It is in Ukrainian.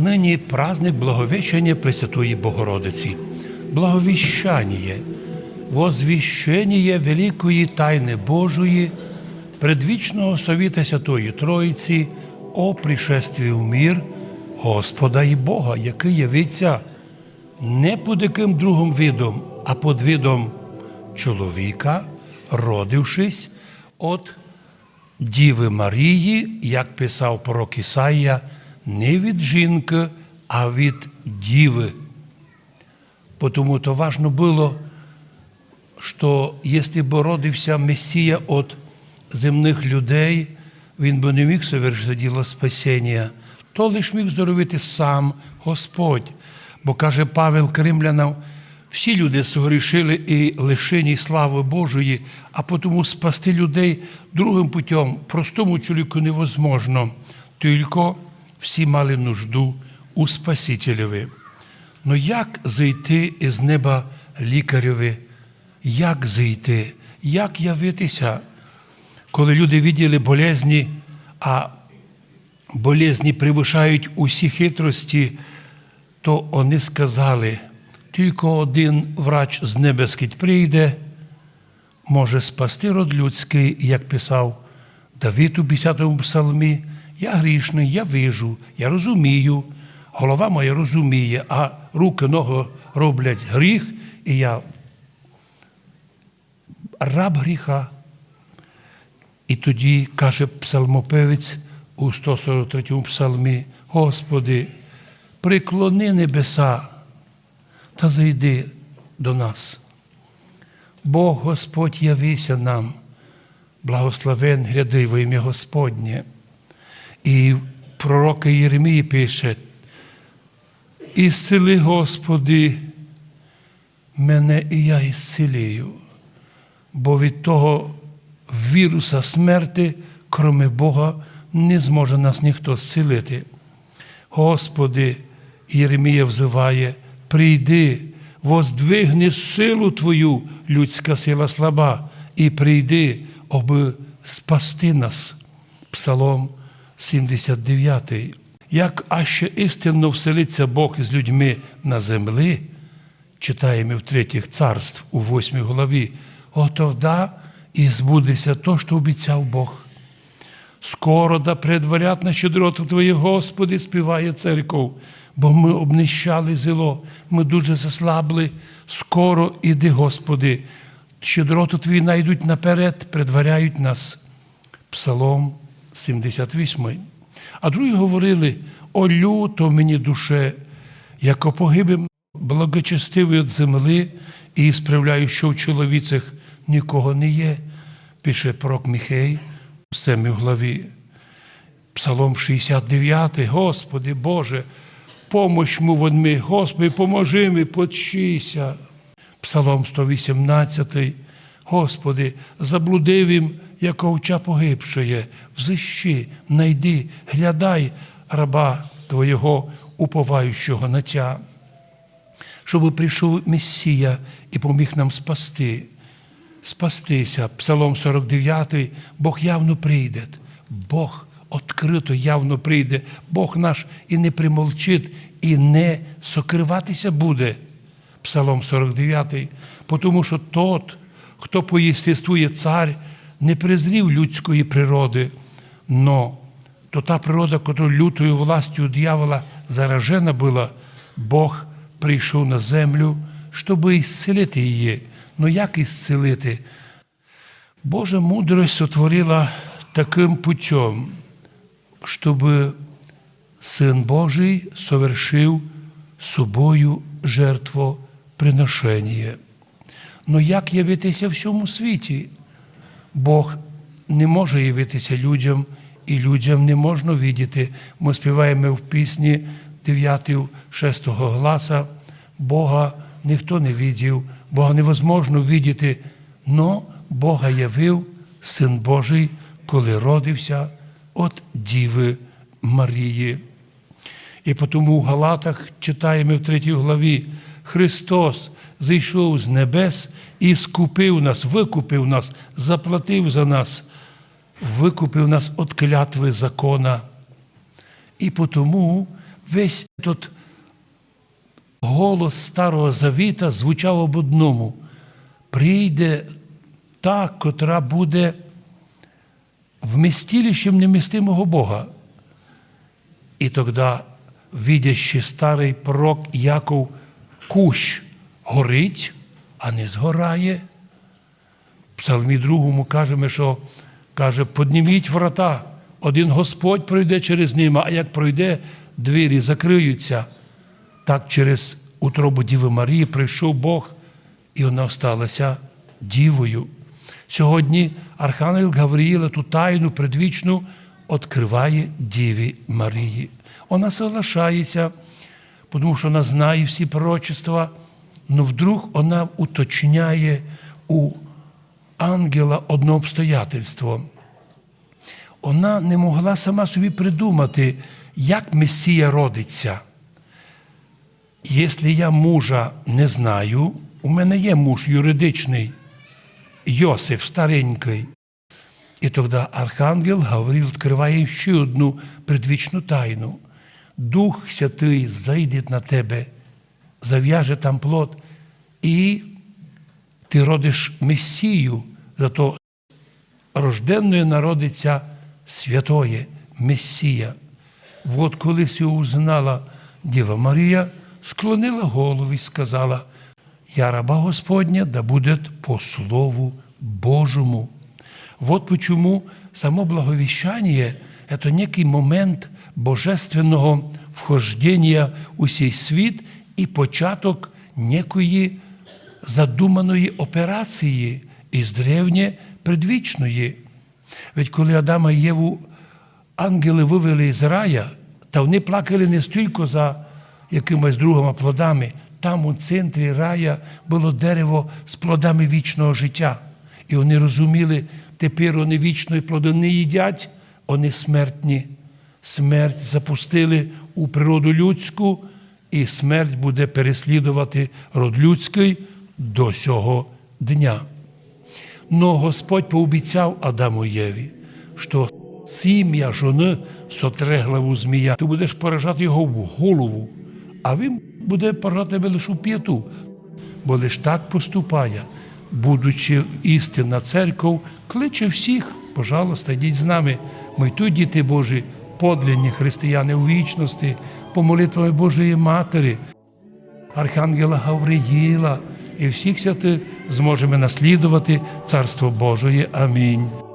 Нині праздник Благовещення Пресвятої Богородиці, благовіщання, возвіщення великої тайни Божої, предвічного совіта Святої Троїці, о пришестві в мир Господа і Бога, який явиться не під яким другим видом, а під видом чоловіка, родившись от Діви Марії, як писав пророк Ісаїя, не від жінки, а від діви. Тому то важно було, що якщо б родився Месія від земних людей, він би не міг совершити діло спасіння, то лиш міг зробити сам Господь. Бо каже Павел Кримлянам, всі люди согрішили і лишені слави Божої, а тому спасти людей другим путем, простому чоловіку невозможно, тільки всі мали нужду у Спасителеві. Ну як зайти із неба лікареві? Як зайти? Як явитися? Коли люди виділи болезні, а болезні превишають усі хитрості, то вони сказали, тільки один врач з небеский прийде, може спасти род людський, як писав Давид у 50-му псалмі. Я грішний, я вижу, я розумію, голова моя розуміє, а руки, ноги роблять гріх, і я раб гріха. І тоді каже псалмопевець у 143-му псалмі, Господи, приклони небеса та зайди до нас. Бог Господь явися нам, благословен гряди ім'я Господнє. І пророк Єремії пише, «Ісцели, Господи, мене і я ісцелію, бо від того віруса смерти, кроме Бога, не зможе нас ніхто зцілити. Господи, Єремія взиває, прийди, воздвигни силу Твою, людська сила слаба, і прийди, аби спасти нас. Псалом 79. Як аще істинно вселиться Бог із людьми на землі, читаємо в третіх царств у восьмій главі, отогда і збудеться то, що обіцяв Бог. Скоро да предварят на щедроту Твої, Господи, співає церков, бо ми обнищали зло, ми дуже заслабли. Скоро іди, Господи, щедроту Твої найдуть наперед, предваряють нас. Псалом 78. А другі говорили: о люто мені душе, як погибим благочестивий від земли і справляю, що в чоловіцях нікого не є, пише пророк Міхей в 7 главі. Псалом 69. Господи Боже, помощ му водми, Господи, поможи ми, подщися. Псалом 118. Господи, заблудив їм, як овча погибшає, взищи, найди, глядай раба Твоєго, уповаючого на Тя. Щоб прийшов Месія і поміг нам спасти, спастися. Псалом 49, Бог явно прийде, Бог відкрито явно прийде, Бог наш і не примолчить, і не сокриватися буде. Псалом 49, тому що тот, хто по єстествує цар, не презрів людської природи, но то та природа, яка лютою властю дьявола заражена була, Бог прийшов на землю, щоб ісцелити її. Ну як ісцелити? Божа мудрость сотворила таким путем, щоб Син Божий совершив собою жертвоприношення. Ну як явитися всьому світі? Бог не може явитися людям, і людям не можна видіти. Ми співаємо в пісні 9 6 гласа. Бога ніхто не видів, Бога невозможно видіти, но Бога явив Син Божий, коли родився від Діви Марії. І тому в Галатах читаємо в третій главі, Христос зійшов з небес і скупив нас, викупив нас, заплатив за нас, викупив нас від клятви закона. І тому весь этот голос Старого Завіта звучав об одному. Прийде та, котра буде вмістилищем немістимого Бога. І тоді, видящий старий пророк Яков, кущ горить, а не згорає. В Псалмі другому кажемо, що каже, подніміть врата, один Господь пройде через ними, а як пройде, двері закриються. Так через утробу Діви Марії прийшов Бог, і вона сталася дівою. Сьогодні Архангел Гавриїла ту тайну предвічну відкриває Діві Марії. Вона соглашається, тому що вона знає всі пророчества, але вдруг вона уточняє у ангела одне обстоятельство. Вона не могла сама собі придумати, як Месія родиться. Якщо я мужа не знаю, у мене є муж юридичний, Йосиф старенький. І тоді Архангел Гаврил відкриває ще одну предвічну тайну. Дух Святий зайде на тебе, зав'яже там плод, і ти родиш Месію, зато рожденною народиться святоє Месія. От колись його узнала Діва Марія, склонила голову і сказала, я раба Господня, да буде по Слову Божому. Вот почему само благовещание – это некий момент божественного вхождення у цей світ і початок некої задуманої операції із древнє предвічної. Ведь коли Адама і Єву ангели вивели з рая, та вони плакали не стільки за якимись другими плодами. Там у центрі рая було дерево з плодами вічного життя. І вони розуміли, тепер вони вічної плоди не їдять, вони смертні. Смерть запустили у природу людську, і смерть буде переслідувати род людський до сього дня. Но Господь пообіцяв Адаму Єві, що сім'я жони сотре главу змія. Ти будеш поражати його в голову, а він буде поражати тебе лише у п'яту. Бо лиш так поступає, будучи істинна церков, кличе всіх, пожалуйста, йдіть з нами. Ми тут, діти Божі, подлинні християни у вічності, по молитвам Божої Матері, Архангела Гавриїла і всіх святих зможемо наслідувати Царство Божої. Амінь.